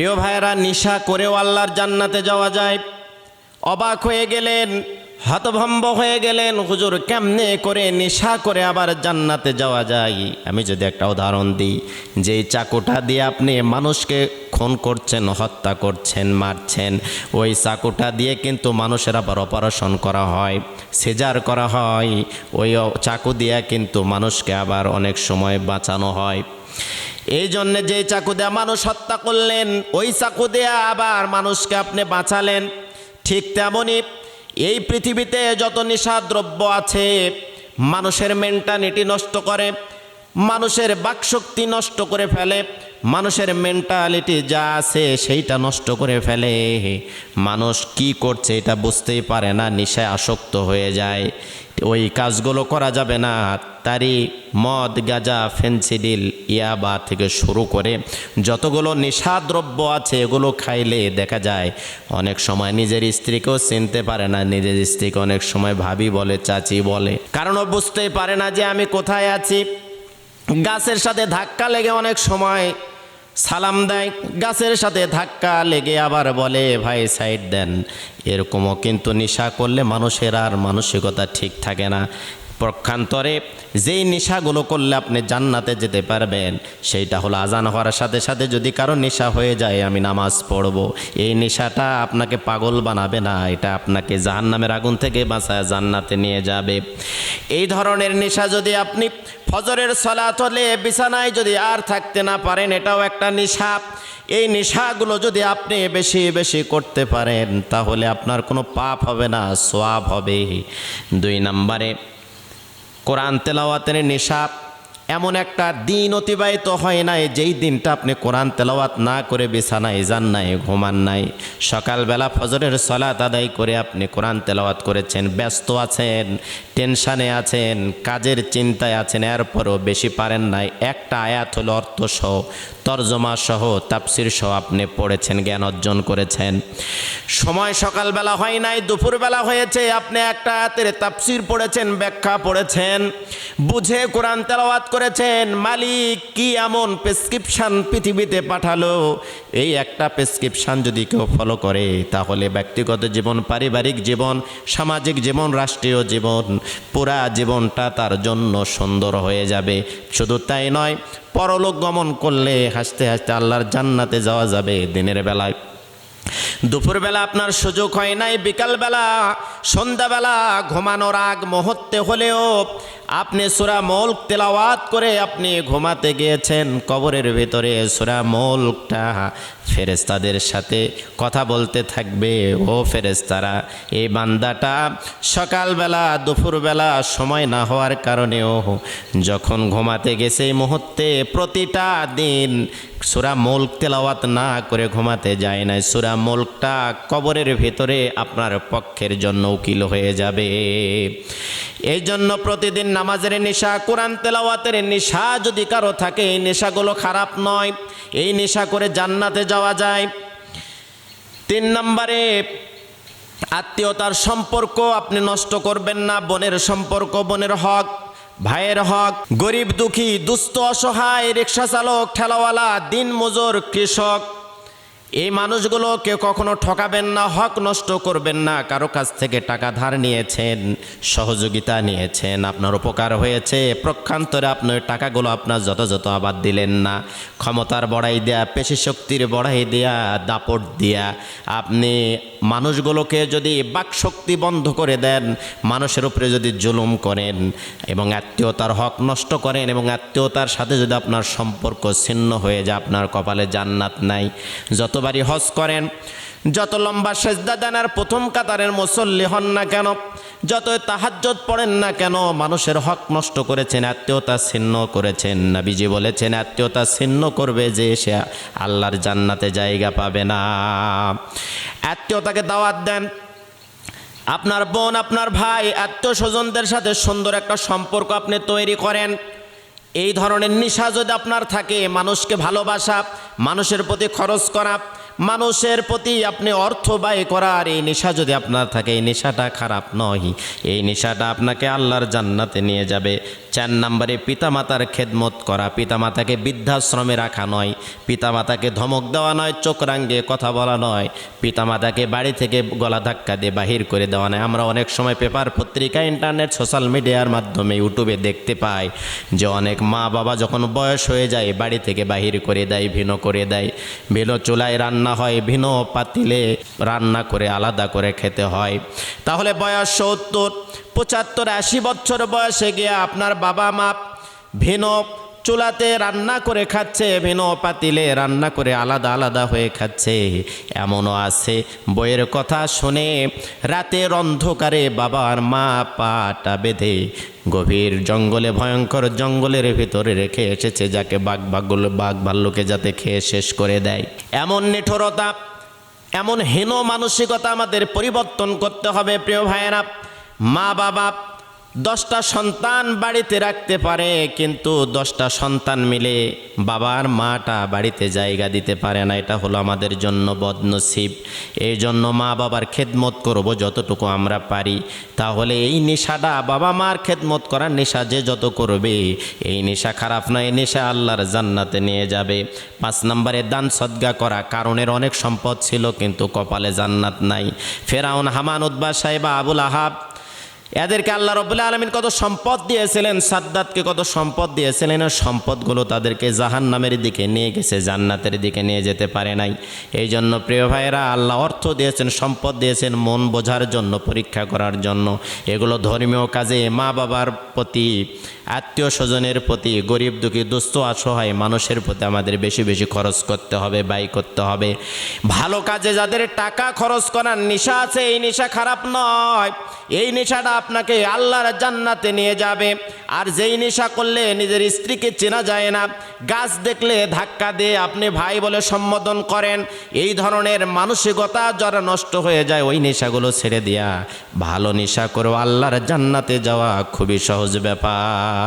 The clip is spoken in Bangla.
প্রিয় ভাইয়েরা, নিশা করেও আল্লাহর জান্নাতে যাওয়া যায়। অবাক হয়ে গেলেন, হতভম্ব হয়ে গেলেন, হুজুর, কেমনে করে নেশা করে আবার জান্নাতে যাওয়া যায়? আমি যদি একটা উদাহরণ দিই, যে চাকুটা দিয়ে আপনি মানুষকে খুন করছেন, হত্যা করছেন, মারছেন, ওই চাকুটা দিয়ে কিন্তু মানুষের আবার অপারেশন করা হয়, সেজার করা হয়, ওই চাকু দিয়ে কিন্তু মানুষকে আবার অনেক সময় বাঁচানো হয়। এই জন্য যে চাকু দেয়া মানুষ হত্যা করলেন, ওই চাকু দেয়া আবার মানুষকে আপনি বাঁচালেন। ঠিক তেমনই এই পৃথিবীতে যত নেশাদ্রব্য আছে, মানুষের মেন্টালিটি নষ্ট করে। মানুষের বাকশক্তি নষ্ট করে ফেলে, মানুষের মেন্টালিটি যা আছে সেইটা নষ্ট করে ফেলে। মানুষ কি করছে এটা বুঝতেই পারে না, নেশায় আসক্ত হয়ে যায়। ওই কাজগুলো করা যাবে না। তারই মদ, গাঁজা ফেন্সিডিল ইয়াবা থেকে শুরু করে যতগুলো নেশাদ্রব্য আছে এগুলো খাইলে দেখা যায় অনেক সময় নিজের স্ত্রীকেও চিনতে পারে না, নিজের স্ত্রীকে অনেক সময় ভাবি বলে, চাচি বলে। কারণ বুঝতেই পারে না যে আমি কোথায় আছি। গাছের সাথে ধাক্কা লেগে অনেক সময় সালাম দেয়। গাছের সাথে ধাক্কা লেগে আবার বলে, ভাই, সাইড দেন। এরকমও কিন্তু নেশা করলে মানুষের আর মানসিকতা ঠিক থাকে না। পক্ষান্তরে যেই নেশাগুলো করলে আপনি জান্নাতে যেতে পারবেন, সেইটা হলো আজান হওয়ার সাথে সাথে যদি কারও নেশা হয়ে যায়, আমি নামাজ পড়ব। এই নেশাটা আপনাকে পাগল বানাবে না, এটা আপনাকে জাহান্নামের আগুন থেকে বাঁচায় জান্নাতে নিয়ে যাবে। এই ধরনের নেশা যদি আপনি ফজরের হলে, বিছানায় যদি আর থাকতে না পারেন, এটাও একটা নেশা। এই নেশাগুলো যদি আপনি বেশি বেশি করতে পারেন, তাহলে আপনার কোনো পাপ হবে না, সোয়াব হবে। দুই নম্বরে কোরআন তেলাওয়াতের নেশা এমন একটা দিন অতিবাহিত হয় নাই, যেই দিনটা আপনি কোরআন তেলাওয়াত না করে বিছানায় যান নাই, ঘুমান নাই। সকালবেলা ফজরের সলাত আদায় করে আপনি কোরআন তেলাওয়াত করেছেন, ব্যস্ত আছেন, টেনশানে আছেন, কাজের চিন্তায় আছেন, এরপরও বেশি পারেন নাই। একটা আয়াত হলো অর্থ সহ তর্জমা সহ তাপসির সহ আপনি পড়েছেন, জ্ঞান অর্জন করেছেন। সময় সকালবেলা হয় নাই, দুপুরবেলা হয়েছে, আপনি একটা আয়াতের তাপসির পড়েছেন, ব্যাখ্যা পড়েছেন, বুঝে কোরআন তেলাওয়াত করেছেন, মালিক কি এমন প্রেসক্রিপশন পৃথিবীতে পাঠালো? এই একটা প্রেসক্রিপশন যদি কেউ ফলো করে, তাহলে ব্যক্তিগত জীবন, পারিবারিক জীবন, সামাজিক জীবন, রাষ্ট্রীয় জীবন, পুরা জীবনটা তার জন্য সুন্দর হয়ে যাবে। শুধু তাই নয় পরলোক গমন করলে হাসতে হাসতে আল্লাহর জান্নাতে যাওয়া যাবে দিনের বেলায়। দুপুরবেলা আপনার সুযোগ হয় নাই, বিকালবেলা, সন্ধ্যাবেলা ঘুমানোর আগ মুহূর্তে হলেও আপনি সুরা মল্ক তেলাওয়াত করে আপনি ঘুমাতে গিয়েছেন কবরের ভেতরে। সুরা মল্কটা ফেরেস্তাদের সাথে কথা বলতে থাকবে। ও ফেরেস্তারা এই বান্দাটা সকালবেলা, দুপুরবেলা সময় না হওয়ার কারণেও যখন ঘুমাতে গেছে এই মুহূর্তে প্রতিটা দিন সুরা মুল্ক তেলাওয়াত না করে ঘুমাতে যায় না সুরা মুল্কটা কবরের ভেতরে আপনার পক্ষের জন্য উকিল হয়ে যাবে। এই জন্য প্রতিদিন নামাজের নেশা, কোরআন তেলাওয়াতের নেশা যদি কারও থাকে, এই নেশাগুলো খারাপ নয়। এই নেশা করে জান্নাতে যাওয়া যায়। তিন নম্বরে, আত্মীয়তার সম্পর্ক আপনি নষ্ট করবেন না। বোনের সম্পর্ক, বোনের হক। ভাইয়ের হক, গরিব দুঃখী, দুস্থ অসহায় রিক্সা চালক, ঠেলাওয়ালা, দিন মজুর, কৃষক। এই মানুষগুলোকে কখনো ঠকাবেন না, হক নষ্ট করবেন না, কারও কাছ থেকে টাকা ধার নিয়েছেন, সহযোগিতা নিয়েছেন, আপনার উপকার হয়েছে, প্রক্ষান্তরে আপনার টাকাগুলো আপনার যথাযথ আবার দিলেন না, ক্ষমতার বড়াই দেয়া পেশি শক্তির বড়াই দেয়া, দাপট দেয়া, আপনি মানুষগুলোকে যদি বাকশক্তি বন্ধ করে দেন, মানুষের উপরে যদি জুলুম করেন এবং আত্মীয়তার হক নষ্ট করেন এবং আত্মীয়তার সাথে যদি আপনার সম্পর্ক ছিন্ন হয়ে যায়, আপনার কপালে জান্নাত নাই। যতবারই হজ করেন, যত লম্বা সেজদা আর প্রথম কাতারের মুসল্লি হন না কেন যত তাহাজ্জত পড়েন না কেন, মানুষের হক নষ্ট করেছেন, আত্মীয়তা ছিন্ন করেছেন। নাবিজি বলেছেন, আত্মীয়তা ছিন্ন করবে যে সে আল্লাহর জান্নাতে জায়গা পাবে না। আত্মীয়তাকে দাওয়াত দেন। আপনার বোন, আপনার ভাই আত্মীয় স্বজনদের সাথে সুন্দর একটা সম্পর্ক আপনি তৈরি করেন। এই ধরনের নেশা যদি আপনার থাকে, মানুষকে ভালোবাসা, মানুষের প্রতি খরচ করা মানুষের প্রতি আপনি অর্থ ব্যয় করার এই নেশা যদি আপনার থাকে, এই নেশাটা খারাপ নয়। এই নেশাটা আপনাকে আল্লাহর জান্নাতে নিয়ে যাবে। চার নম্বরে পিতামাতার খেদমত করা। পিতামাতাকে বৃদ্ধাশ্রমে রাখা নয়। পিতামাতাকে ধমক দেওয়া নয়, চোখ রাঙ্গিয়ে কথা বলা নয়। পিতামাতাকে বাড়ি থেকে গলা ধাক্কা দিয়ে বাহির করে দেওয়া নয়। আমরা অনেক সময় পেপার, পত্রিকা, ইন্টারনেট, সোশ্যাল মিডিয়ার মাধ্যমে ইউটিউবে দেখতে পাই যে অনেক মা বাবা যখন বয়স হয়ে যায়, বাড়ি থেকে বাহির করে দেয় ভিনো করে দেয়। ভিনো চুলায় রান্না হয় ভিন পাতিলে রান্না করে, আলাদা করে খেতে হয়। তাহলে বয়স সত্তর, পঁচাত্তর, আশি বছর বয়সে গিয়ে আপনার বাবা মা ভিনো চুলাতে রান্না করে খাচ্ছে ভিনো পাতিলে রান্না করে আলাদা আলাদা হয়ে খাচ্ছে। এমনও আছে বইয়ের কথা শুনে রাতের অন্ধকারে বাবার মা পাটা বেঁধে গভীর জঙ্গলে, ভয়ঙ্কর জঙ্গলের ভিতরে রেখে এসেছে, যাকে বাঘ বাঘগুলো বাঘ ভাল্লুকে যাতে খেয়ে শেষ করে দেয়। এমন নিঠুরতা, এমন হীন মানসিকতা আমাদের পরিবর্তন করতে হবে, প্রিয় ভাইয়েরা। মা বাবা দশটা সন্তান বাড়িতে রাখতে পারে, কিন্তু দশটা সন্তান মিলে বাবার মাটা বাড়িতে জায়গা দিতে পারে না। এটা হলো আমাদের জন্য বদনসিব। এই জন্য মা বাবার খেদমত করব যতটুকু আমরা পারি। তাহলে এই নেশাটা বাবা মার খেদমত করার নেশা যে যত করবে, এই নেশা খারাপ নয়, এই নেশা আল্লাহর জান্নাতে নিয়ে যাবে। পাঁচ নম্বরে দান সদ্গা করা, কারণের অনেক সম্পদ ছিল, কিন্তু কপালে জান্নাত নাই। ফেরাউন হামান উদ্বা সাহেব আবুল আহাব এদেরকে আল্লাহ রবুল্লা আলমিন কত সম্পদ দিয়েছিলেন, সাদ্দাতকে কত সম্পদ দিয়েছিলেন সম্পদগুলো তাদেরকে জাহান নামের দিকে নিয়ে গেছে, জান্নাতের দিকে নিয়ে যেতে পারে নাই। এই জন্য প্রিয় ভাইয়েরা, আল্লাহ অর্থ দিয়েছেন, সম্পদ দিয়েছেন মন বোঝার জন্য, পরীক্ষা করার জন্য। এগুলো ধর্মীয় কাজে মা বাবার প্রতি, আত্মীয় স্বজনের প্রতি, গরিব দুঃখী, দুস্থ, অসহায় মানুষের প্রতি আমাদের বেশি বেশি খরচ করতে হবে, ব্যয় করতে হবে। ভালো কাজে যাদের টাকা খরচ করার নেশা আছে, এই নেশা খারাপ নয়। এই নেশাটা আপনাকে আল্লাহর জান্নাতে নিয়ে যাবে। আর যেই নেশা করলে নিজের স্ত্রীকে চেনা যায় না, গাছ দেখলে ধাক্কা দিয়ে আপনি ভাই বলে সম্বোধন করেন। এই ধরনের মানসিকতা যারা নষ্ট হয়ে যায়, ওই নেশাগুলো ছেড়ে দেয়া। ভালো নেশা করো, আল্লাহর জান্নাতে যাওয়া খুবই সহজ ব্যাপার।